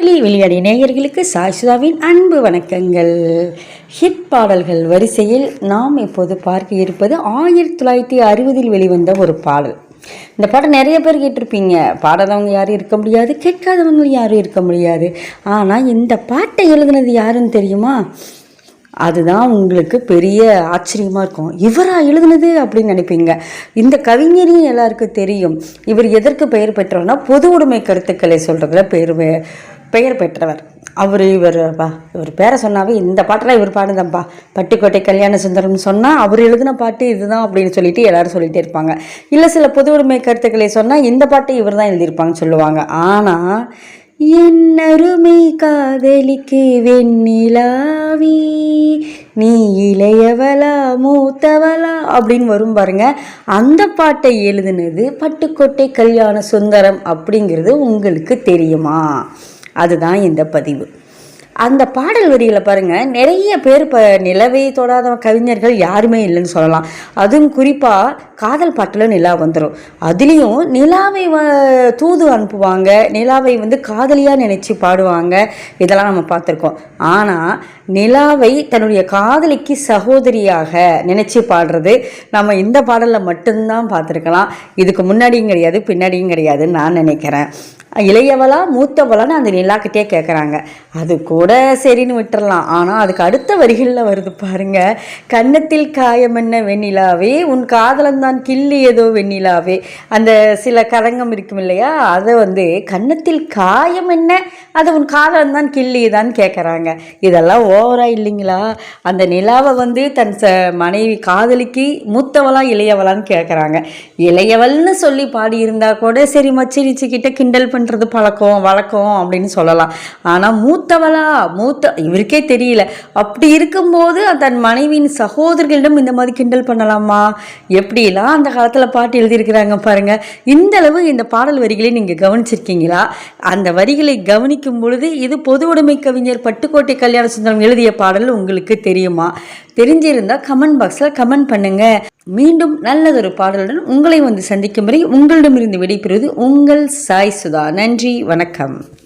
வெளி விளையாடி நேயர்களுக்கு சாய்சுதாவின் அன்பு வணக்கங்கள். ஹிட் பாடல்கள் வரிசையில் நாம் இப்போது பார்க்க இருப்பது ஆயிரத்தி தொள்ளாயிரத்தி அறுபதில் வெளிவந்த ஒரு பாடல். இந்த பாடம் நிறைய பேர் கேட்டிருப்பீங்க. பாடாதவங்க யாரும் இருக்க முடியாது கேட்காதவங்க யாரும் இருக்க முடியாது. ஆனால் இந்த பாட்டை எழுதுனது யாருன்னு தெரியுமா? அதுதான் உங்களுக்கு பெரிய ஆச்சரியமாக இருக்கும். இவராக எழுதுனது அப்படின்னு நினைப்பீங்க. இந்த கவிஞரையும் எல்லாருக்கும் தெரியும். இவர் எதற்கு பெயர் பெற்றோன்னா பொது உடைமை கருத்துக்களை சொல்கிறதுல பெயர் பெயர் பெற்றவர். அவர் இவர் இவர் பேரை சொன்னாவே இந்த பாட்டெல்லாம் இவர் பாடுதம்பா. பட்டுக்கோட்டை கல்யாண சுந்தரம்னு சொன்னால் அவர் எழுதின பாட்டு இதுதான் அப்படின்னு சொல்லிட்டு எல்லாரும் சொல்லிட்டே இருப்பாங்க. இல்லை சில பொது உடைமை கருத்துக்களை சொன்னால் இந்த பாட்டை இவர் தான் எழுதியிருப்பாங்கன்னு சொல்லுவாங்க. ஆனால் என் அருமை காதலிக்கு வெண்ணிலாவி நீ இளையவளா மூத்தவளா அப்படின்னு வரும் பாருங்க. அந்த பாட்டை எழுதுனது பட்டுக்கோட்டை கல்யாண சுந்தரம் அப்படிங்கிறது உங்களுக்கு தெரியுமா? அதுதான் இந்த பதிவு. அந்த பாடல் வரிகளை பாருங்க நிறைய பேர் இப்போ நிலவை தொடாத கவிஞர்கள் யாருமே இல்லைன்னு சொல்லலாம். அதுவும் குறிப்பாக காதல் பாட்டில் நிலா வந்துடும் அதுலேயும் நிலாவை வ- தூது அனுப்புவாங்க. நிலாவை வந்து காதலியாக நினச்சி பாடுவாங்க. இதெல்லாம் நம்ம பார்த்துருக்கோம். ஆனால் நிலாவை தன்னுடைய காதலிக்கு சகோதரியாக நினச்சி பாடுறது நம்ம இந்த பாடலில் மட்டும்தான் பார்த்துருக்கலாம். இதுக்கு முன்னாடியும் கிடையாது பின்னாடியும் கிடையாதுன்னு நான் நினைக்கிறேன். இளையவளா மூத்தவளான்னு அந்த நிலாக்கிட்டே கேட்குறாங்க அது கூட சரின்னு விட்டுறலாம். ஆனால் அதுக்கு அடுத்த வரிகளில் வருது பாருங்க. கன்னத்தில் காயமென்ன வெண்ணிலாவே? உன் காதலன் தான் கிள்ளி ஏதோ வெண்ணிலாவே? அந்த சில கரங்கம் இருக்கும் இல்லையா? அதை வந்து கன்னத்தில் காயம் என்ன? அதை உன் காதலன் தான் கிள்ளியதான்னு கேட்குறாங்க இதெல்லாம் ஓவராக இல்லைங்களா? அந்த நிலாவை வந்து தன் ச மனைவி காதலிக்கு மூத்தவளா இளையவளான்னு கேட்குறாங்க இளையவள்னு சொல்லி பாடியிருந்தா கூட சரி மச்சிரிச்சு கிட்ட கிண்டல் பண்ணுறது பழக்கம் வழக்கம் அப்படின்னு சொல்லலாம். ஆனால் மூத்தவளா? மூத்த இவருக்கே தெரியல. அப்படி இருக்கும்போது தன் மனைவியின் சகோதரர்களிடம் இந்த மாதிரி கிண்டல் பண்ணலாமா? எப்படிலாம் அந்த காலத்தில் பாட்டு எழுதியிருக்கிறாங்க பாருங்க. இந்த அளவு இந்த பாடல் வரிகளை நீங்கள் கவனிச்சிருக்கீங்களா? அந்த வரிகளை கவனிக்கும் பொழுது இது பொது உடைமை கவிஞர் பட்டுக்கோட்டை கல்யாண சுந்தரம் எழுதிய பாடல் உங்களுக்கு தெரியுமா? தெரிஞ்சிருந்தால் கமெண்ட் பாக்ஸில் கமெண்ட் பண்ணுங்க. மீண்டும் நல்லதொரு பாடலுடன் உங்களை வந்து சந்திக்கும் வரை உங்களிடமிருந்து விடைபெறுவது உங்கள் சாய் சுதா. நன்றி வணக்கம்.